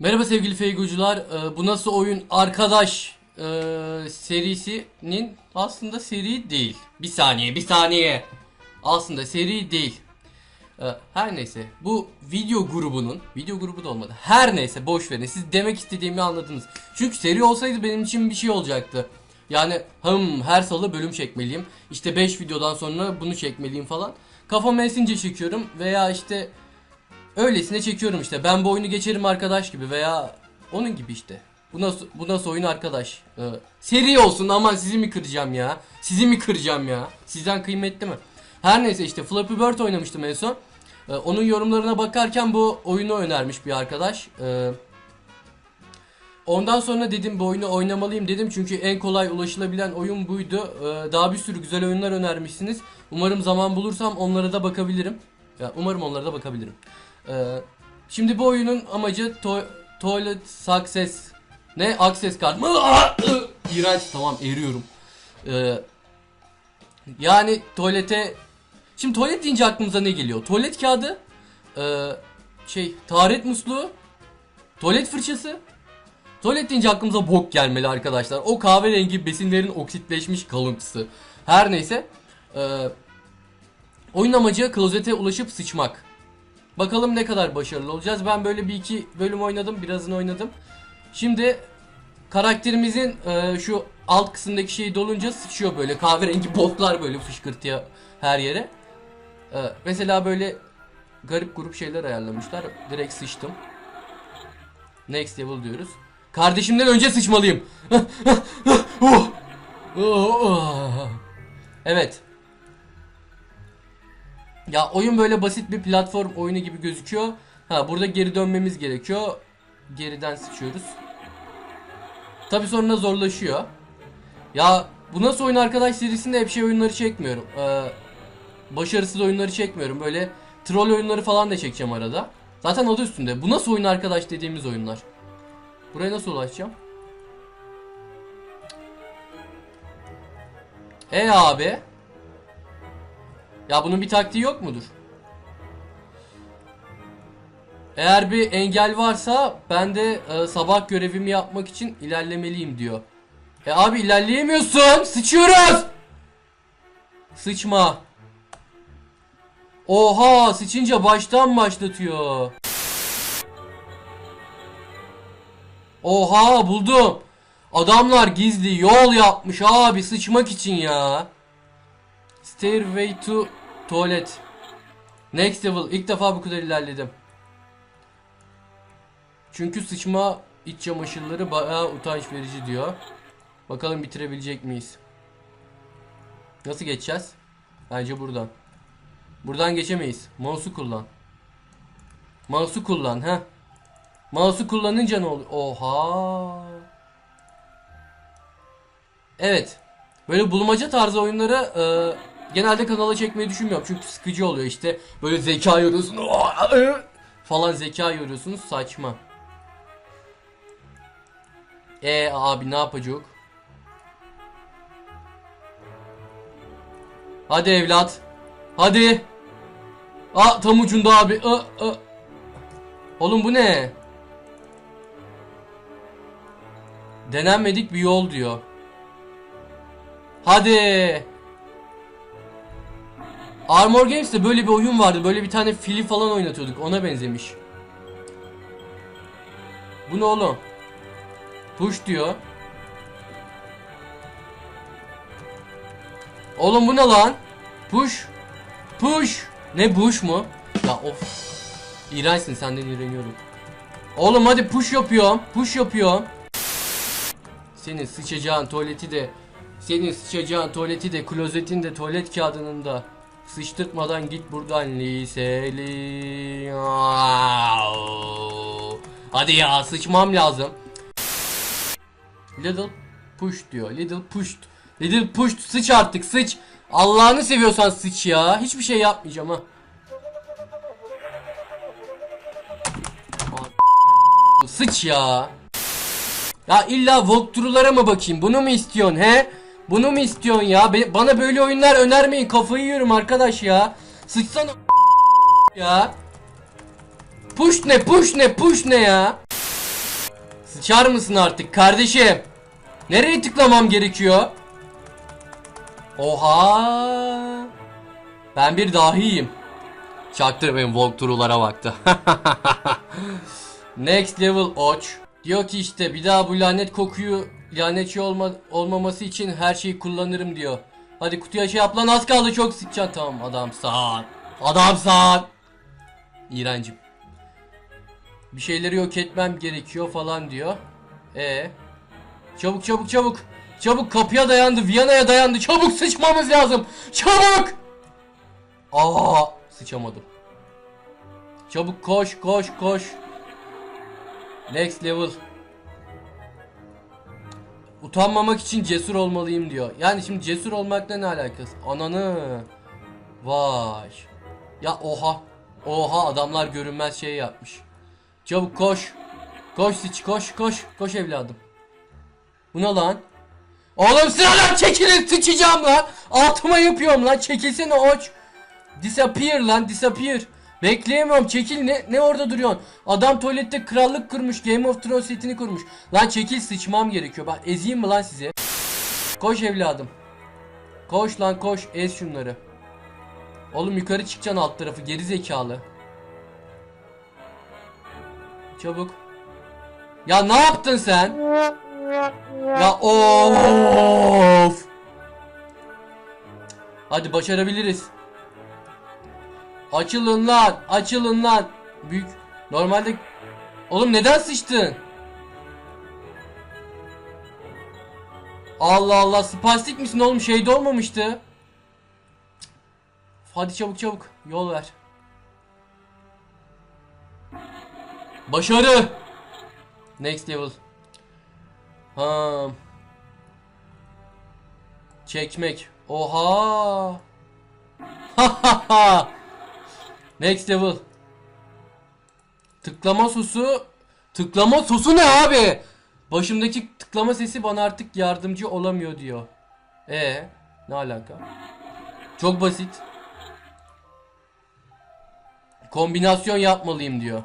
Merhaba sevgili Feygucular. Ee, Bu nasıl oyun arkadaş e, serisinin aslında seri değil. Bir saniye, bir saniye. Aslında seri değil. Ee, Her neyse bu video grubunun video grubu da olmadı. Her neyse boş verin. Siz demek istediğimi anladınız. Çünkü seri olsaydı benim için bir şey olacaktı. Yani hım her salı bölüm çekmeliyim. İşte 5 videodan sonra bunu çekmeliyim falan. Kafama esince çekiyorum veya işte Öylesine çekiyorum işte. Ben bu oyunu geçerim arkadaş gibi veya onun gibi işte. Bu nasıl bu nasıl oyun arkadaş? Ee, seri olsun aman sizi mi kıracağım ya? Sizi mi kıracağım ya? Sizden kıymetli mi? Her neyse işte Flappy Bird oynamıştım en son. Ee, onun yorumlarına bakarken bu oyunu önermiş bir arkadaş. Ee, ondan sonra dedim bu oyunu oynamalıyım dedim çünkü en kolay ulaşılabilen oyun buydu. Ee, daha bir sürü güzel oyunlar önermişsiniz. Umarım zaman bulursam onlara da bakabilirim. Ya umarım onlara da bakabilirim. Ee, şimdi bu oyunun amacı to- Toilet Success ne? Access Card mı? İğrenç tamam eriyorum. Ee, yani tuvalete Şimdi tuvalet deyince aklımıza ne geliyor? Tuvalet kağıdı ee, şey taharet musluğu tuvalet fırçası Tuvalet deyince aklımıza bok gelmeli arkadaşlar. O kahverengi besinlerin oksitleşmiş kalıntısı. Her neyse. oyun amacı klozete ulaşıp sıçmak. Bakalım ne kadar başarılı olacağız. Ben böyle bir iki bölüm oynadım. Birazını oynadım. Şimdi karakterimizin e, şu alt kısımdaki şeyi dolunca sıçıyor böyle. Kahverengi boklar böyle fışkırtıyor her yere. E, mesela böyle garip grup şeyler ayarlamışlar. Direkt sıçtım. Next level diyoruz. Kardeşimden önce sıçmalıyım. Oh. Oh, oh. evet. Ya oyun böyle basit bir platform oyunu gibi gözüküyor. Ha burada geri dönmemiz gerekiyor. Geriden sıçıyoruz. Tabi sonra zorlaşıyor. Ya bu nasıl oyun arkadaş serisinde hep şey oyunları çekmiyorum. Ee, başarısız oyunları çekmiyorum. Böyle troll oyunları falan da çekeceğim arada. Zaten adı üstünde. Bu nasıl oyun arkadaş dediğimiz oyunlar. Buraya nasıl ulaşacağım? E abi. Ya bunun bir taktiği yok mudur? Eğer bir engel varsa ben de e, sabah görevimi yapmak için ilerlemeliyim diyor. E abi ilerleyemiyorsun. Sıçıyoruz. Sıçma. Oha sıçınca baştan başlatıyor. Oha buldum. Adamlar gizli yol yapmış abi sıçmak için ya. Stairway to Tuvalet. Next level. İlk defa bu kadar ilerledim. Çünkü sıçma iç çamaşırları bayağı utanç verici diyor. Bakalım bitirebilecek miyiz? Nasıl geçeceğiz? Bence buradan. Buradan geçemeyiz. Mouse'u kullan. Mouse'u kullan ha. Mouse'u kullanınca ne oluyor? Oha. Evet. Böyle bulmaca tarzı oyunları e, genelde kanala çekmeyi düşünmüyorum. Çünkü sıkıcı oluyor işte. Böyle zeka yoruyorsun. Falan zeka yoruyorsunuz. Saçma. E abi ne yapacak? Hadi evlat. Hadi. Aa tam ucunda abi. Aa, aa. Oğlum bu ne? Denenmedik bir yol diyor. Hadi. Armor Games'te böyle bir oyun vardı. Böyle bir tane fili falan oynatıyorduk. Ona benzemiş. Bu ne oğlum? Push diyor. Oğlum bu ne lan? Push. Push. Ne push mu? Ya of. İğrençsin senden iğreniyorum. Oğlum hadi push yapıyorum. Push yapıyorum. Senin sıçacağın tuvaleti de senin sıçacağın tuvaleti de klozetin de tuvalet kağıdının da sıçtırtmadan git buradan liseli. Hadi ya sıçmam lazım. Little push diyor. Little pushed. Little pushed. Sıç artık sıç. Allah'ını seviyorsan sıç ya. Hiçbir şey yapmayacağım ha. Sıç ya. Ya illa walkthrough'lara mı bakayım? Bunu mu istiyorsun he? Bunu mu istiyorsun ya? Be- bana böyle oyunlar önermeyin. Kafayı yiyorum arkadaş ya. Sıçsana ya. Push ne push ne push ne ya? Sıçar mısın artık kardeşim? Nereye tıklamam gerekiyor? Oha! Ben bir dahiyim. Çaktırmayın walkthrough'lara baktı. Next level oç. Diyor ki işte bir daha bu lanet kokuyu lanetçi olma, olmaması için her şeyi kullanırım diyor. Hadi kutuya şey yap lan az kaldı çok sıkacaksın tamam adam sağ. Adam sağ. İğrencim. Bir şeyleri yok etmem gerekiyor falan diyor. E Çabuk çabuk çabuk. Çabuk kapıya dayandı, Viyana'ya dayandı. Çabuk sıçmamız lazım. Çabuk! Aa, sıçamadım. Çabuk koş, koş, koş. Next level. Utanmamak için cesur olmalıyım diyor. Yani şimdi cesur olmakla ne alakası? Ananı. Vay. Ya oha. Oha adamlar görünmez şey yapmış. Çabuk koş. Koş sıç koş koş. Koş evladım. Bu ne lan? Oğlum sıradan çekilin sıçacağım lan. Altıma yapıyorum lan. Çekilsene oç. Disappear lan disappear. Bekleyemiyorum çekil ne, ne orada duruyorsun? Adam tuvalette krallık kurmuş Game of Thrones setini kurmuş. Lan çekil sıçmam gerekiyor. Bak ezeyim mi lan sizi? Koş evladım. Koş lan koş ez şunları. Oğlum yukarı çıkacaksın alt tarafı geri zekalı. Çabuk. Ya ne yaptın sen? Ya of. Hadi başarabiliriz. Açılın lan, açılın lan. Büyük. Normalde Oğlum neden sıçtın? Allah Allah, spastik misin oğlum? Şeyde olmamıştı. Hadi çabuk çabuk yol ver. Başarı. Next level. Ha. Çekmek. Oha. Next level. Tıklama sosu. Tıklama sosu ne abi? Başımdaki tıklama sesi bana artık yardımcı olamıyor diyor. E ne alaka? Çok basit. Kombinasyon yapmalıyım diyor.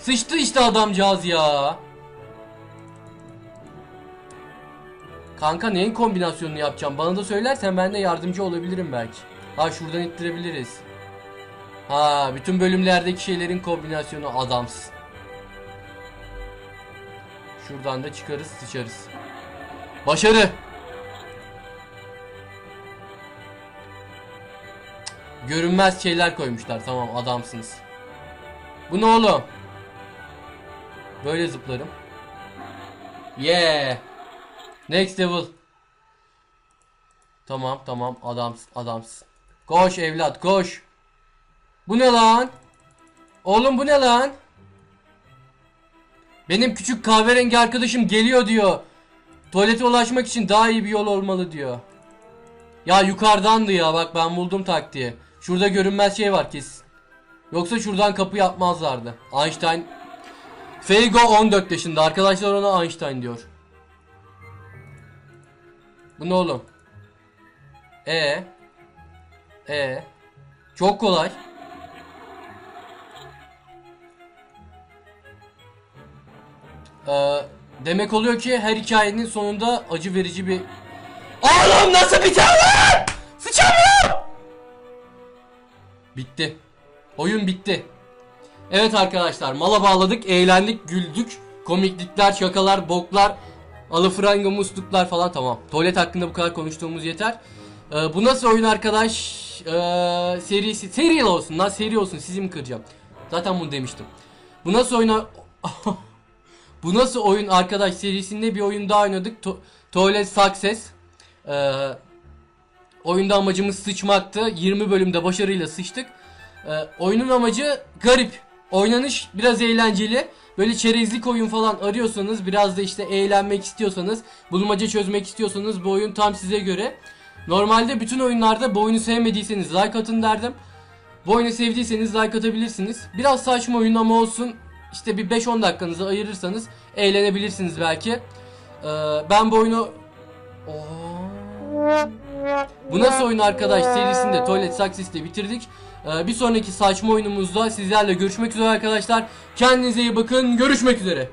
Sıçtı işte adamcağız ya. Kanka neyin kombinasyonunu yapacağım? Bana da söylersen ben de yardımcı olabilirim belki. Ha şuradan ittirebiliriz. Ha bütün bölümlerdeki şeylerin kombinasyonu adamsın. Şuradan da çıkarız sıçarız. Başarı. Görünmez şeyler koymuşlar. Tamam adamsınız. Bu ne oğlum? Böyle zıplarım. Yeah. Next level. Tamam tamam adamsın adamsın. Koş evlat koş. Bu ne lan? Oğlum bu ne lan? Benim küçük kahverengi arkadaşım geliyor diyor. Tuvalete ulaşmak için daha iyi bir yol olmalı diyor. Ya yukarıdandı ya bak ben buldum taktiği. Şurada görünmez şey var kesin. Yoksa şuradan kapı yapmazlardı. Einstein Feigo 14 yaşında. Arkadaşlar ona Einstein diyor. Bu ne oğlum? E E Çok kolay. Ee, demek oluyor ki her hikayenin sonunda acı verici bir Oğlum nasıl biter lan? Sıçamıyorum. Bitti. Oyun bitti. Evet arkadaşlar mala bağladık, eğlendik, güldük. Komiklikler, şakalar, boklar, alıfranga musluklar falan tamam. Tuvalet hakkında bu kadar konuştuğumuz yeter. Ee, bu nasıl oyun arkadaş? Ee, serisi, seri olsun lan seri olsun sizi mi kıracağım? Zaten bunu demiştim. Bu nasıl oyun? bu nasıl oyun arkadaş serisinde bir oyun daha oynadık. To Toilet Success. Ee, oyunda amacımız sıçmaktı. 20 bölümde başarıyla sıçtık. Ee, oyunun amacı garip. Oynanış biraz eğlenceli. Böyle çerezlik oyun falan arıyorsanız, biraz da işte eğlenmek istiyorsanız, bulmaca çözmek istiyorsanız bu oyun tam size göre. Normalde bütün oyunlarda bu oyunu sevmediyseniz like atın derdim. Bu oyunu sevdiyseniz like atabilirsiniz. Biraz saçma oyun ama olsun. İşte bir 5-10 dakikanızı ayırırsanız eğlenebilirsiniz belki. Ee, ben bu oyunu... Oo. Bu nasıl oyun arkadaş serisinde Toilet Success'le bitirdik. Ee, bir sonraki saçma oyunumuzda sizlerle görüşmek üzere arkadaşlar. Kendinize iyi bakın. Görüşmek üzere.